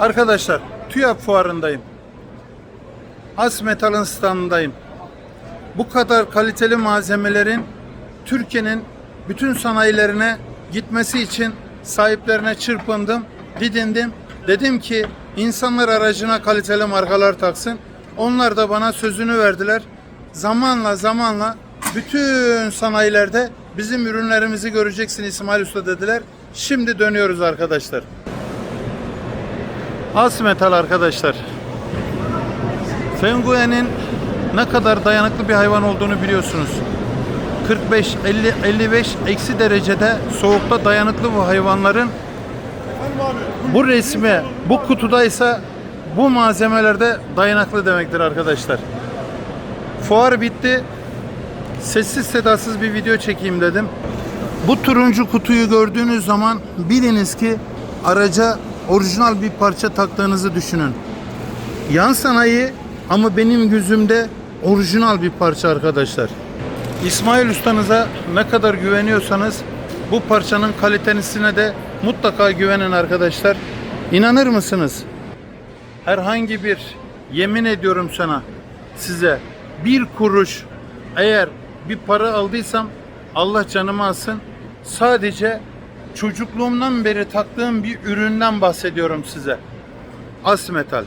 Arkadaşlar TÜYAP fuarındayım. As Metal'ın standındayım. Bu kadar kaliteli malzemelerin Türkiye'nin bütün sanayilerine gitmesi için sahiplerine çırpındım, didindim. Dedim ki insanlar aracına kaliteli markalar taksın. Onlar da bana sözünü verdiler. Zamanla zamanla bütün sanayilerde bizim ürünlerimizi göreceksin İsmail Usta dediler. Şimdi dönüyoruz arkadaşlar. As metal arkadaşlar. Penguen'in ne kadar dayanıklı bir hayvan olduğunu biliyorsunuz. 45, 50, 55 eksi derecede soğukta dayanıklı bu hayvanların bu resmi bu kutudaysa bu malzemelerde dayanıklı demektir arkadaşlar. Fuar bitti. Sessiz sedasız bir video çekeyim dedim. Bu turuncu kutuyu gördüğünüz zaman biliniz ki araca orijinal bir parça taktığınızı düşünün. Yan sanayi ama benim gözümde orijinal bir parça arkadaşlar. İsmail ustanıza ne kadar güveniyorsanız bu parçanın kalitesine de mutlaka güvenin arkadaşlar. İnanır mısınız? Herhangi bir yemin ediyorum sana size bir kuruş eğer bir para aldıysam Allah canımı alsın. Sadece çocukluğumdan beri taktığım bir üründen bahsediyorum size. As metal.